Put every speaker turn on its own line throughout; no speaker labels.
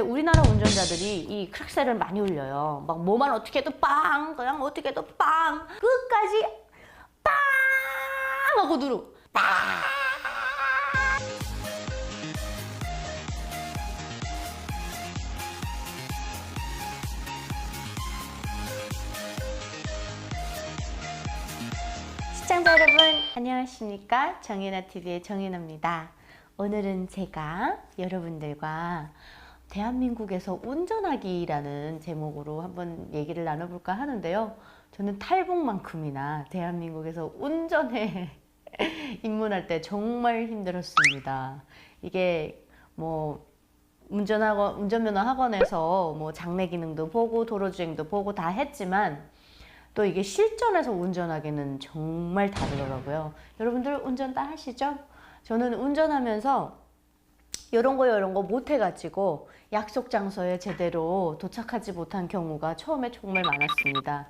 우리나라 운전자들이 이 크락셀을 많이 울려요. 막 뭐만 어떻게 해도 빵, 그냥 어떻게 해도 빵, 끝까지 빵 하고 누르. 빵. 시청자 여러분 안녕하십니까 정윤아 TV의 정윤아입니다. 오늘은 제가 여러분들과 대한민국에서 운전하기라는 제목으로 한번 얘기를 나눠볼까 하는데요. 저는 탈북만큼이나 대한민국에서 운전에 입문할 때 정말 힘들었습니다. 이게 뭐 운전학원 운전면허 학원에서 뭐 장래 기능도 보고 도로 주행도 보고 다 했지만 또 이게 실전에서 운전하기는 정말 다르더라고요. 여러분들 운전 다 하시죠? 저는 운전하면서 이런 거 이런 거 못 해가지고 약속 장소에 제대로 도착하지 못한 경우가 처음에 정말 많았습니다.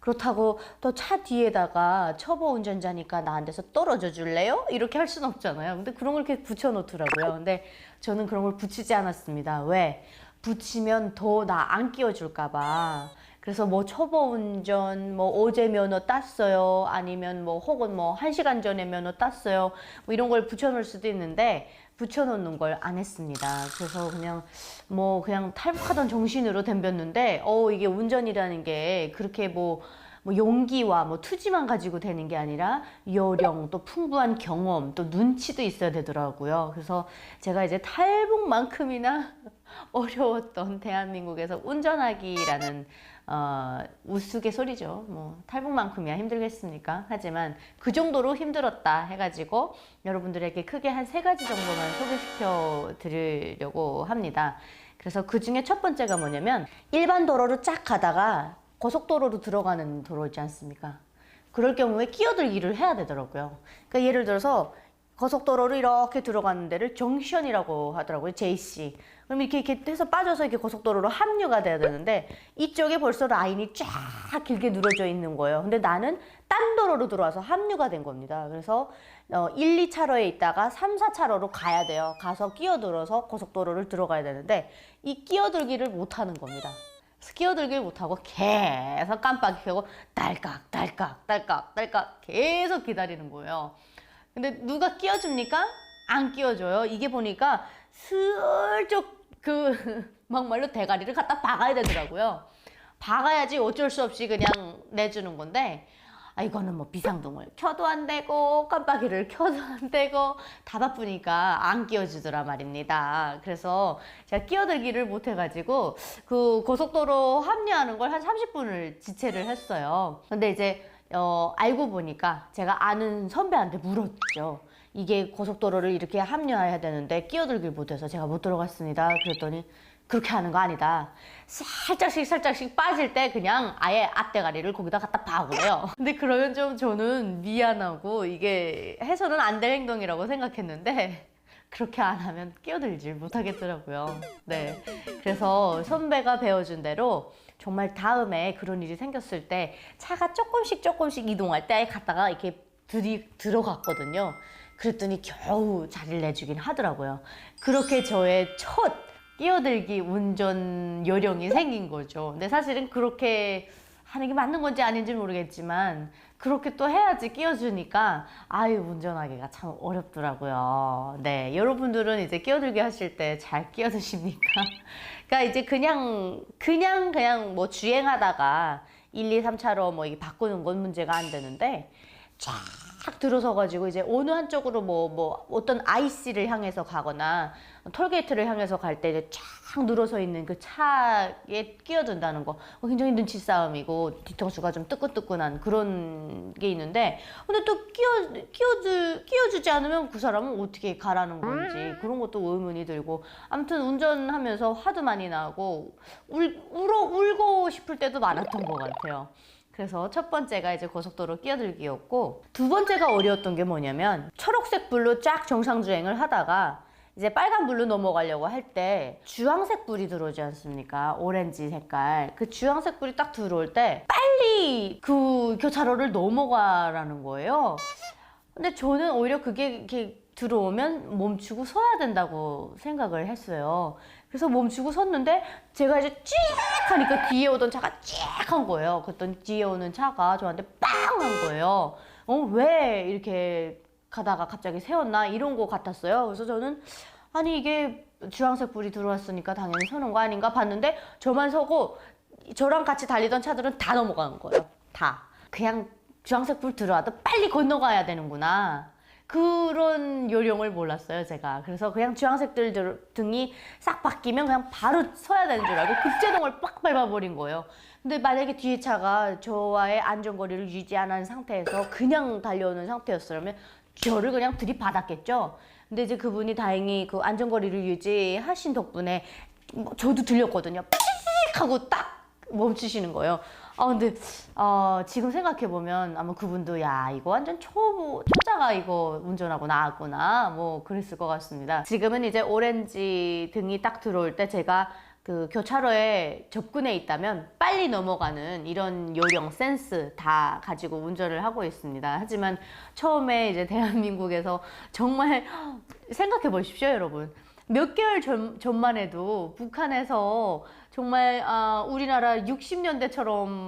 그렇다고 또 차 뒤에다가 초보 운전자니까 나한테서 떨어져 줄래요? 이렇게 할 수는 없잖아요. 근데 그런 걸 이렇게 붙여놓더라고요. 근데 저는 그런 걸 붙이지 않았습니다. 왜? 붙이면 더 나 안 끼워줄까봐. 그래서 뭐 초보 운전, 뭐 어제 면허 땄어요. 아니면 뭐 혹은 뭐한 시간 전에 면허 땄어요. 뭐 이런 걸 붙여놓을 수도 있는데 붙여놓는 걸 안 했습니다. 그래서 그냥 뭐 그냥 탈북하던 정신으로 덤볐는데 어 이게 운전이라는 게 그렇게 뭐 뭐 용기와 뭐 투지만 가지고 되는 게 아니라 요령 또 풍부한 경험 또 눈치도 있어야 되더라고요. 그래서 제가 이제 탈북만큼이나 어려웠던 대한민국에서 운전하기라는 어, 우스갯소리죠. 뭐 탈북만큼이야 힘들겠습니까? 하지만 그 정도로 힘들었다 해가지고 여러분들에게 크게 한 세 가지 정도만 소개시켜 드리려고 합니다. 그래서 그 중에 첫 번째가 뭐냐면 일반 도로로 쫙 가다가 고속도로로 들어가는 도로 있지 않습니까? 그럴 경우에 끼어들기를 해야 되더라고요. 그러니까 예를 들어서 고속도로로 이렇게 들어가는 데를 정션이라고 하더라고요. JC. 그럼 이렇게, 이렇게 해서 빠져서 이렇게 고속도로로 합류가 돼야 되는데 이쪽에 벌써 라인이 쫙 길게 늘어져 있는 거예요. 근데 나는 딴 도로로 들어와서 합류가 된 겁니다. 그래서 어, 1, 2차로에 있다가 3, 4차로로 가야 돼요. 가서 끼어들어서 고속도로를 들어가야 되는데 이 끼어들기를 못 하는 겁니다. 끼어들기를 못하고 계속 깜빡이 켜고 딸깍 딸깍 딸깍 딸깍 계속 기다리는 거예요. 근데 누가 끼워줍니까? 안 끼워줘요. 이게 보니까 슬쩍 그 막말로 대가리를 갖다 박아야 되더라고요. 박아야지 어쩔 수 없이 그냥 내주는 건데 아 이거는 뭐 비상등을 켜도 안 되고 깜빡이를 켜도 안 되고 다 바쁘니까 안 끼워주더라 말입니다. 그래서 제가 끼어들기를 못 해가지고 그 고속도로 합류하는 걸 한 30분을 지체를 했어요. 근데 이제 어, 알고 보니까 제가 아는 선배한테 물었죠. 이게 고속도로를 이렇게 합류해야 되는데 끼어들길 못해서 제가 못 들어갔습니다. 그랬더니 그렇게 하는 거 아니다. 살짝씩 살짝씩 빠질 때 그냥 아예 앞대가리를 거기다 갖다 박으래요. 근데 그러면 좀 저는 미안하고 이게 해서는 안 될 행동이라고 생각했는데 그렇게 안 하면 끼어들질 못하겠더라고요. 네. 그래서 선배가 배워준 대로 정말 다음에 그런 일이 생겼을 때 차가 조금씩 조금씩 이동할 때 갔다가 이렇게 들이 들어갔거든요. 그랬더니 겨우 자리를 내주긴 하더라고요. 그렇게 저의 첫 끼어들기 운전 요령이 생긴 거죠. 근데 사실은 그렇게 하는 게 맞는 건지 아닌지 모르겠지만 그렇게 또 해야지 끼워주니까 아유 운전하기가 참 어렵더라고요. 네, 여러분들은 이제 끼어들기 하실 때 잘 끼어드십니까? 그러니까 이제 그냥 그냥 그냥 뭐 주행하다가 1, 2, 3차로 뭐 이게 바꾸는 건 문제가 안 되는데 쫙 들어서 가지고 이제 어느 한쪽으로 뭐 뭐 어떤 IC를 향해서 가거나 톨게이트를 향해서 갈때 이제 쫙 늘어서 있는 그 차에 끼어든다는 거 어, 굉장히 눈치 싸움이고 뒤통수가 좀 뜨끈뜨끈한 그런 게 있는데 근데 또 끼어 끼어주 끼어주지 않으면 그 사람은 어떻게 가라는 건지 그런 것도 의문이 들고 아무튼 운전하면서 화도 많이 나고 울 울어 울고 싶을 때도 많았던 것 같아요. 그래서 첫 번째가 이제 고속도로 끼어들기였고 두 번째가 어려웠던 게 뭐냐면 초록색 불로 쫙 정상 주행을 하다가 이제 빨간 불로 넘어가려고 할 때 주황색 불이 들어오지 않습니까? 오렌지 색깔. 그 주황색 불이 딱 들어올 때 빨리 그 교차로를 넘어가라는 거예요. 근데 저는 오히려 그게 이렇게 들어오면 멈추고 서야 된다고 생각을 했어요. 그래서 멈추고 섰는데 제가 이제 쭉 하니까 뒤에 오던 차가 쭉한 거예요. 그랬더니 뒤에 오는 차가 저한테 빵 한 거예요. 어, 왜 이렇게 가다가 갑자기 세웠나 이런 거 같았어요. 그래서 저는 아니 이게 주황색 불이 들어왔으니까 당연히 서는 거 아닌가 봤는데 저만 서고 저랑 같이 달리던 차들은 다 넘어가는 거예요. 다. 그냥 주황색 불 들어와도 빨리 건너가야 되는구나. 그런 요령을 몰랐어요, 제가. 그래서 그냥 주황색들 들- 등이 싹 바뀌면 그냥 바로 서야 되는 줄 알고 급제동을 빡 밟아버린 거예요. 근데 만약에 뒤에 차가 저와의 안전거리를 유지 안 한 상태에서 그냥 달려오는 상태였으면 저를 그냥 들이받았겠죠. 근데 이제 그분이 다행히 그 안전거리를 유지하신 덕분에 뭐 저도 들렸거든요. 삑 하고 딱 멈추시는 거예요. 아 근데 어, 지금 생각해 보면 아마 그분도 야 이거 완전 초보 초자가 이거 운전하고 나왔구나 뭐 그랬을 것 같습니다. 지금은 이제 오렌지 등이 딱 들어올 때 제가 그 교차로에 접근해 있다면 빨리 넘어가는 이런 요령 센스 다 가지고 운전을 하고 있습니다. 하지만 처음에 이제 대한민국에서 정말 생각해 보십시오, 여러분. 몇 개월 전, 전만 해도 북한에서 정말 아, 우리나라 60년대처럼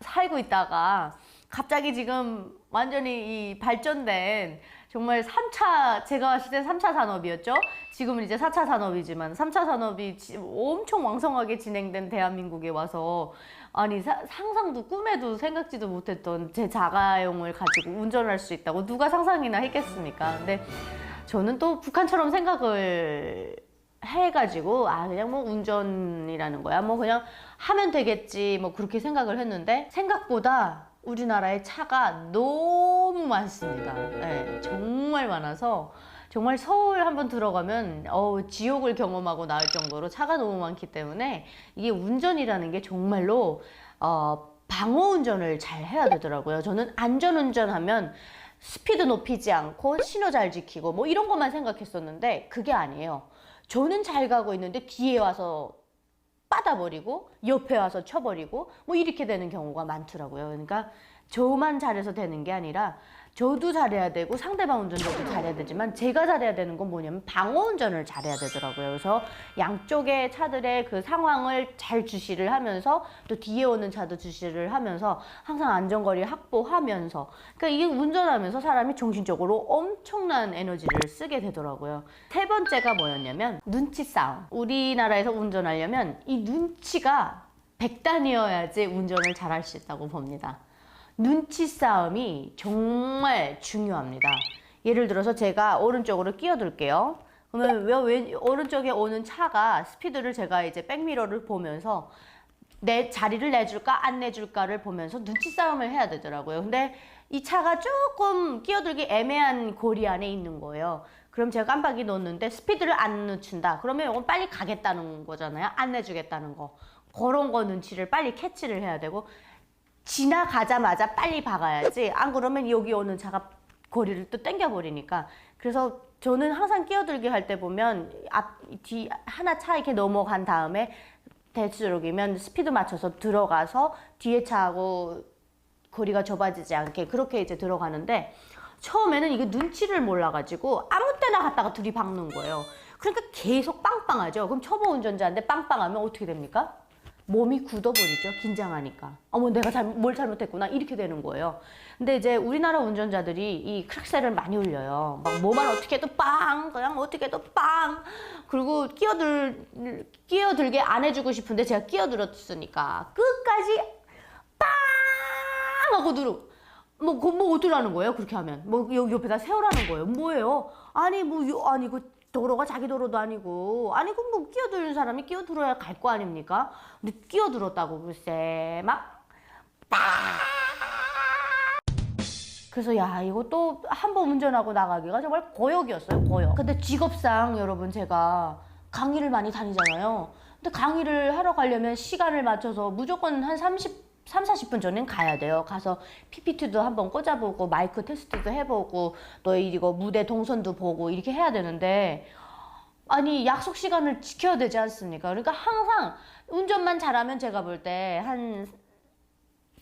살고 있다가 갑자기 지금 완전히 이 발전된 정말 3차 제가 때 3차 산업이었죠. 지금은 이제 4차 산업이지만 3차 산업이 지- 엄청 왕성하게 진행된 대한민국에 와서 아니 사- 상상도 꿈에도 생각지도 못했던 제 자가용을 가지고 운전할 수 있다고 누가 상상이나 했겠습니까? 근데 저는 또 북한처럼 생각을 해가지고 아 그냥 뭐 운전이라는 거야 뭐 그냥 하면 되겠지 뭐 그렇게 생각을 했는데 생각보다 우리나라에 차가 너무 많습니다. 네, 정말 많아서 정말 서울 한번 들어가면 어 지옥을 경험하고 나올 정도로 차가 너무 많기 때문에 이게 운전이라는 게 정말로 어 방어 운전을 잘 해야 되더라고요. 저는 안전 운전하면 스피드 높이지 않고 신호 잘 지키고 뭐 이런 것만 생각했었는데 그게 아니에요. 저는 잘 가고 있는데 뒤에 와서 빠다버리고 옆에 와서 쳐버리고 뭐 이렇게 되는 경우가 많더라고요. 그러니까 저만 잘해서 되는 게 아니라 저도 잘해야 되고 상대방 운전자도 잘해야 되지만 제가 잘해야 되는 건 뭐냐면 방어 운전을 잘해야 되더라고요. 그래서 양쪽의 차들의 그 상황을 잘 주시를 하면서 또 뒤에 오는 차도 주시를 하면서 항상 안전거리 확보하면서 그러니까 이게 운전하면서 사람이 정신적으로 엄청난 에너지를 쓰게 되더라고요. 세 번째가 뭐였냐면 눈치 싸움. 우리나라에서 운전하려면 이 눈치가 백단이어야지 운전을 잘할 수 있다고 봅니다. 눈치 싸움이 정말 중요합니다. 예를 들어서 제가 오른쪽으로 끼어들게요. 그러면 왜, 왜 오른쪽에 오는 차가 스피드를 제가 이제 백미러를 보면서 내 자리를 내줄까 안 내줄까를 보면서 눈치 싸움을 해야 되더라고요. 근데 이 차가 조금 끼어들기 애매한 고리 안에 있는 거예요. 그럼 제가 깜빡이 놓는데 스피드를 안 늦춘다. 그러면 이건 빨리 가겠다는 거잖아요. 안 내주겠다는 거. 그런 거 눈치를 빨리 캐치를 해야 되고 지나가자마자 빨리 박아야지. 안 그러면 여기 오는 차가 거리를 또 땡겨버리니까. 그래서 저는 항상 끼어들기 할 때 보면 앞, 뒤, 하나 차 이렇게 넘어간 다음에 대수록이면 스피드 맞춰서 들어가서 뒤에 차하고 거리가 좁아지지 않게 그렇게 이제 들어가는데 처음에는 이게 눈치를 몰라가지고 아무 때나 갔다가 둘이 박는 거예요. 그러니까 계속 빵빵하죠. 그럼 초보 운전자인데 빵빵하면 어떻게 됩니까? 몸이 굳어버리죠. 긴장하니까. 어머, 내가 잘못, 뭘 잘못했구나. 이렇게 되는 거예요. 근데 이제 우리나라 운전자들이 이 크락셀을 많이 울려요. 막 뭐만 어떻게 해도 빵, 그냥 어떻게 해도 빵. 그리고 끼어들, 끼어들게 안 해주고 싶은데 제가 끼어들었으니까 끝까지 빵! 하고 누르. 뭐, 그, 뭐, 어쩌라는 거예요? 그렇게 하면. 뭐, 여기 옆에다 세우라는 거예요. 뭐예요? 아니, 뭐, 요, 아니, 그, 도로가 자기 도로도 아니고. 아니, 그, 뭐, 끼어드는 사람이 끼어들어야 갈 거 아닙니까? 근데 끼어들었다고, 글쎄. 막, 빡! 그래서, 야, 이거 또 한 번 운전하고 나가기가 정말 고역이었어요, 고역. 근데 직업상 여러분, 제가 강의를 많이 다니잖아요. 근데 강의를 하러 가려면 시간을 맞춰서 무조건 한 30, 3, 40분 전엔 가야 돼요. 가서 PPT도 한번 꽂아보고 마이크 테스트도 해보고 또 이거 무대 동선도 보고 이렇게 해야 되는데 아니 약속 시간을 지켜야 되지 않습니까? 그러니까 항상 운전만 잘하면 제가 볼 때한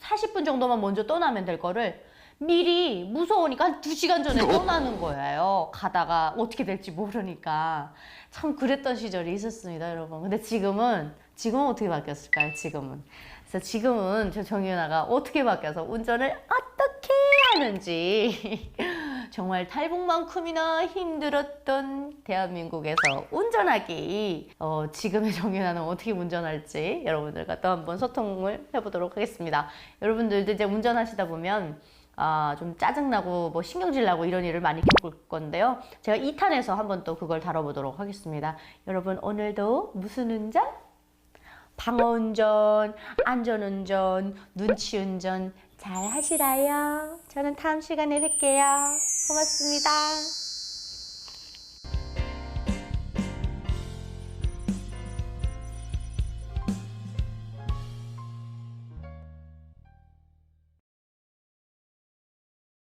40분 정도만 먼저 떠나면 될 거를 미리 무서우니까 한두 시간 전에 떠나는 거예요. 가다가 어떻게 될지 모르니까. 참 그랬던 시절이 있었습니다, 여러분. 근데 지금은, 지금은 어떻게 바뀌었을까요, 지금은? 그래서 지금은 저 정윤아가 어떻게 바뀌어서 운전을 어떻게 하는지 정말 탈북만큼이나 힘들었던 대한민국에서 운전하기 어, 지금의 정윤아는 어떻게 운전할지 여러분들과 또 한번 소통을 해보도록 하겠습니다. 여러분들도 이제 운전하시다 보면 아, 좀 짜증나고 뭐 신경질 나고 이런 일을 많이 겪을 건데요. 제가 2탄에서 한번 또 그걸 다뤄보도록 하겠습니다. 여러분 오늘도 무슨 운전? 방어운전, 안전운전, 눈치운전 잘 하시라요. 저는 다음 시간에 뵐게요. 고맙습니다.